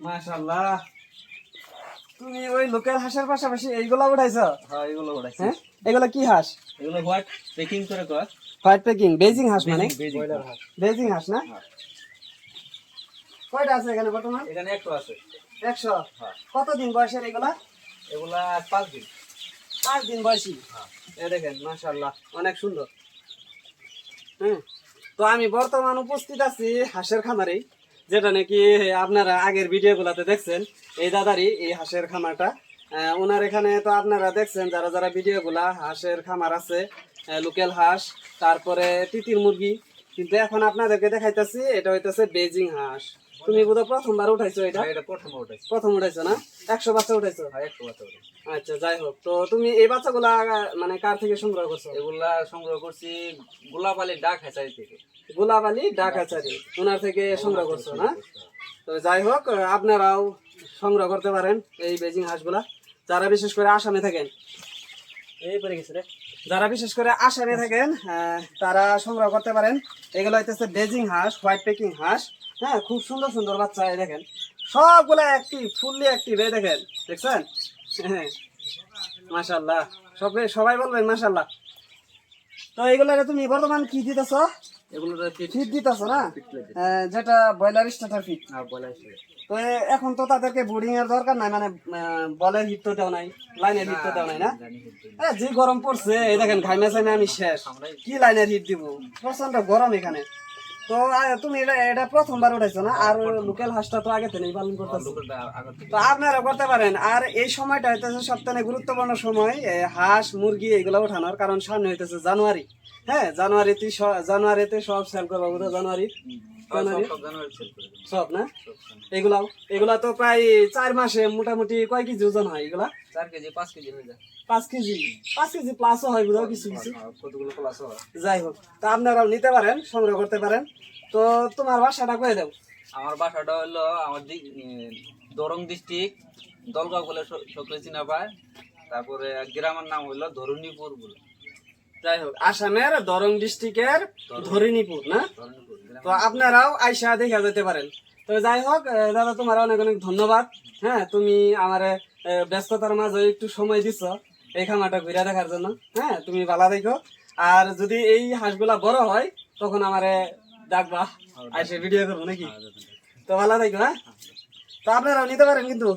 মাশাআল্লাহ। তুমি ওই লোকাল হাঁসের পাশাপাশি এইগুলা উঠাইছ? হ্যাঁ এগুলো উঠাইছি। হ্যাঁ? এগুলা কি হাঁস? এগুলো হোয়াইট পেকিং করে কর। হোয়াইট পেকিং বেজিং হাঁস মানে? Beijing Beijing. হাঁস। না? হ্যাঁ। কয়টা আছে এখানে বর্তমান? এখানে একটু আছে। একশো? হ্যাঁ। কতদিন বয়সের এগুলা? এগুলা পাঁচ দিন। পাঁচ দিন বয়সী? হ্যাঁ। এ দেখেন মাশাআল্লাহ। অনেক সুন্দর। হ্যাঁ তো আমি বর্তমান উপস্থিত আছি হাঁসের খামারেই। যেটা নাকি আপনারা আগের ভিডিওগুলোতে দেখছেন এই দাদারই এই হাঁসের খামারটা। ওনার এখানে তো আপনারা দেখছেন যারা যারা ভিডিওগুলা হাঁসের খামার আছে লোকাল হাঁস তারপরে তিতির মুরগি। কিন্তু এখন আপনাদেরকে দেখাইতেছি এটা হইতেছে বেজিং হাঁস। তুমি বোধহয় প্রথমবার উঠাইছো এটা? এটা প্রথম উঠাইছি। প্রথম উঠাইছো না? একশো বাচ্চা উঠাইছো? হ্যাঁ আচ্ছা যাই হোক। তো তুমি এই বাচ্চাগুলা মানে কার থেকে সংগ্রহ করছ? এগুলা সংগ্রহ করছি গোলাপালি ডাক হেঁচাই থেকে। গোলাবালি ডাকাচারি। ওনার থেকে সংগ্রহ করছ না? তো যাই হোক, আপনারাও সংগ্রহ করতে পারেন এই বেজিং হাঁসগুলা। যারা বিশেষ করে আসামে থাকেন, এই পরে গেছে রে। যারা বিশেষ করে আসামে থাকেন তারা সংগ্রহ করতে পারেন। এগুলো হইতেছে বেজিং হাঁস, হোয়াইট পেকিং হাঁস। হ্যাঁ খুব সুন্দর সুন্দর বাচ্চা, এই দেখেন। সবগুলা অ্যাক্টিভ ফুললি অ্যাক্টিভ এই দেখেন। দেখছেন? হ্যাঁ। মাশাল্লাহ সবে সবাই বলবেন মাশাল্লাহ তো এগুলারে তুমি বর্তমান কি দিতেছ? এগুলো ফিট ফিট দিতেছ না? যেটা ব্রয়লার স্টার্টার ফিট। হয়েছে তো এখন তো তাদেরকে বোর্ডিং এর দরকার নাই মানে বলের হিট তো দেওয়া নাই লাইনের হিট তো দেওয়া নাই না? যে গরম পড়ছে এই দেখেন ঘাইমে আমি শেষ। কি লাইনের হিট দিব? প্রচণ্ড গরম এখানে। তো তুমি এটা প্রথমবার উঠাইছো না? আর লোকাল হাঁসটা তো আগে থেকে পালন করতেছো। তো আপনারা করতে পারেন। আর এই সময়টা হইতেছে সবথেকে গুরুত্বপূর্ণ সময় হাঁস মুরগি এগুলো ওঠানোর কারণ সামনে হইতেছে জানুয়ারি। হ্যাঁ জানুয়ারিতে জানুয়ারিতে সব সেল করব জানুয়ারি সব না? এগুলাও? এগুলা তো প্রায় চার মাসে মোটামুটি কয় কেজি ওজন হয় এগুলা? চার কেজি পাঁচ কেজি হয়ে যায়। পাঁচ কেজি। পাঁচ কেজি প্লাসও হয় বুঝাও কিছু কিছু। কতগুলো হয়। যাই হোক তা আপনারাও নিতে পারেন সংগ্রহ করতে পারেন। তো তোমার বাসাটা কয়ে দেও। আমার বাসাটা হলো আমার দরং ডিস্ট্রিক্ট দলগাঁও বলে সকলে চিনা পায়। তারপরে গ্রামের নাম হলো ধরুণীপুর বলে। যাই হোক আসামের দরং ডিস্ট্রিক্টের ধরিনীপুর না? তো আপনারাও আইসা দেখা যেতে পারেন। তো যাই হোক দাদা তোমার অনেক অনেক ধন্যবাদ। হ্যাঁ তুমি আমার ব্যস্ততার মাঝে একটু সময় দিছ এই খামারটা ঘুরে দেখার জন্য। হ্যাঁ তুমি ভালো দেখো আর যদি এই হাঁসগুলা বড় হয় তখন আমারে ডাকবা। আইসে ভিডিও করব নাকি? তো ভালো থাকো হ্যাঁ? তো আপনারাও নিতে পারেন কিন্তু।